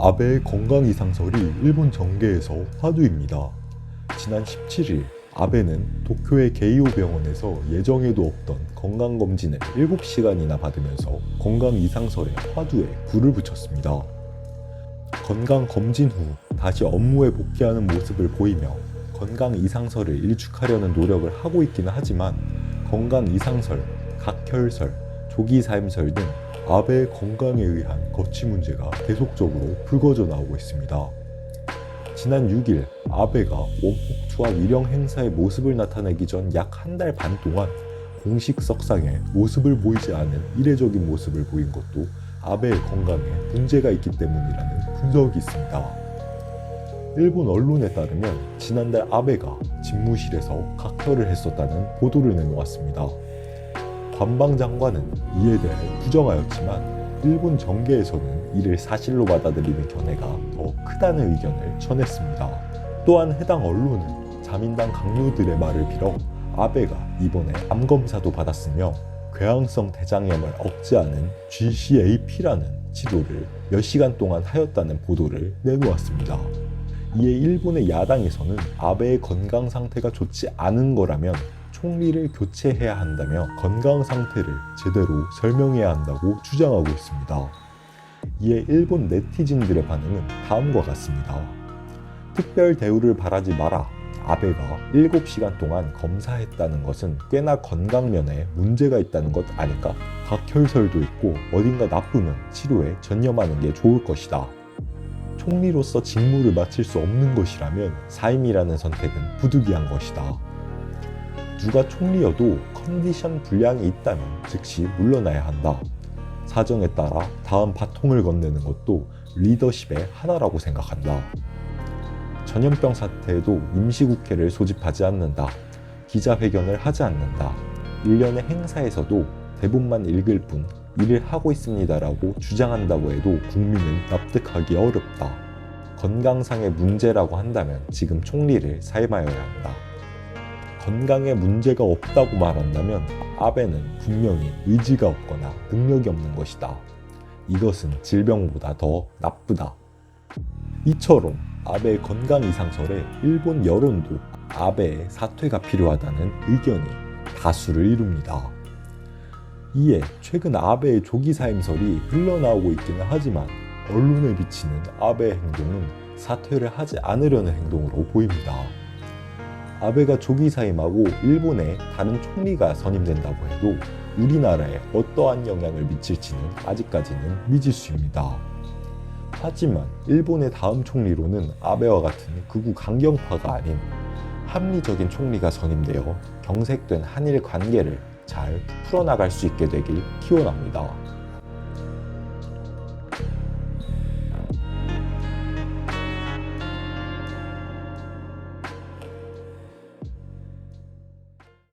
아베의 건강 이상설이 일본 정계에서 화두입니다. 지난 17일 아베는 도쿄의 게이오 병원에서 예정에도 없던 건강검진을 7시간이나 받으면서 건강 이상설의 화두에 불을 붙였습니다. 건강검진 후 다시 업무에 복귀하는 모습을 보이며 건강 이상설을 일축하려는 노력을 하고 있기는 하지만 건강 이상설, 각혈설, 조기 사임설 등 아베의 건강에 의한 거치 문제가 계속적으로 불거져 나오고 있습니다. 지난 6일 아베가 원폭주와 위령 행사의 모습을 나타내기 전 약 한 달 반 동안 공식 석상에 모습을 보이지 않은 이례적인 모습을 보인 것도 아베의 건강에 문제가 있기 때문이라는 분석이 있습니다. 일본 언론에 따르면 지난달 아베가 집무실에서 각혈을 했었다는 보도를 내놓았습니다. 관방 장관은 이에 대해 부정하였지만 일본 정계에서는 이를 사실로 받아들이는 견해가 더 크다는 의견을 전했습니다. 또한 해당 언론은 자민당 강요들의 말을 빌어 아베가 이번에 암 검사도 받았으며 궤양성 대장염을 억제하는 GCAP라는 치료를 몇 시간 동안 하였다는 보도를 내놓았습니다. 이에 일본의 야당에서는 아베의 건강 상태가 좋지 않은 거라면 총리를 교체해야 한다며 건강 상태를 제대로 설명해야 한다고 주장하고 있습니다. 이에 일본 네티즌들의 반응은 다음과 같습니다. 특별 대우를 바라지 마라. 아베가 7시간 동안 검사했다는 것은 꽤나 건강면에 문제가 있다는 것 아닐까? 각혈설도 있고 어딘가 나쁘면 치료에 전념하는 게 좋을 것이다. 총리로서 직무를 마칠 수 없는 것이라면 사임이라는 선택은 부득이한 것이다. 누가 총리여도 컨디션 불량이 있다면 즉시 물러나야 한다. 사정에 따라 다음 바통을 건네는 것도 리더십의 하나라고 생각한다. 전염병 사태에도 임시국회를 소집하지 않는다. 기자회견을 하지 않는다. 일련의 행사에서도 대본만 읽을 뿐 일을 하고 있습니다라고 주장한다고 해도 국민은 납득하기 어렵다. 건강상의 문제라고 한다면 지금 총리를 사임하여야 한다. 건강에 문제가 없다고 말한다면 아베는 분명히 의지가 없거나 능력이 없는 것이다. 이것은 질병보다 더 나쁘다. 이처럼 아베의 건강 이상설에 일본 여론도 아베의 사퇴가 필요하다는 의견이 다수를 이룹니다. 이에 최근 아베의 조기 사임설이 흘러나오고 있기는 하지만 언론에 비치는 아베의 행동은 사퇴를 하지 않으려는 행동으로 보입니다. 아베가 조기 사임하고 일본에 다른 총리가 선임된다고 해도 우리나라에 어떠한 영향을 미칠지는 아직까지는 미지수입니다. 하지만 일본의 다음 총리로는 아베와 같은 극우 강경파가 아닌 합리적인 총리가 선임되어 경색된 한일 관계를 잘 풀어나갈 수 있게 되길 기원합니다.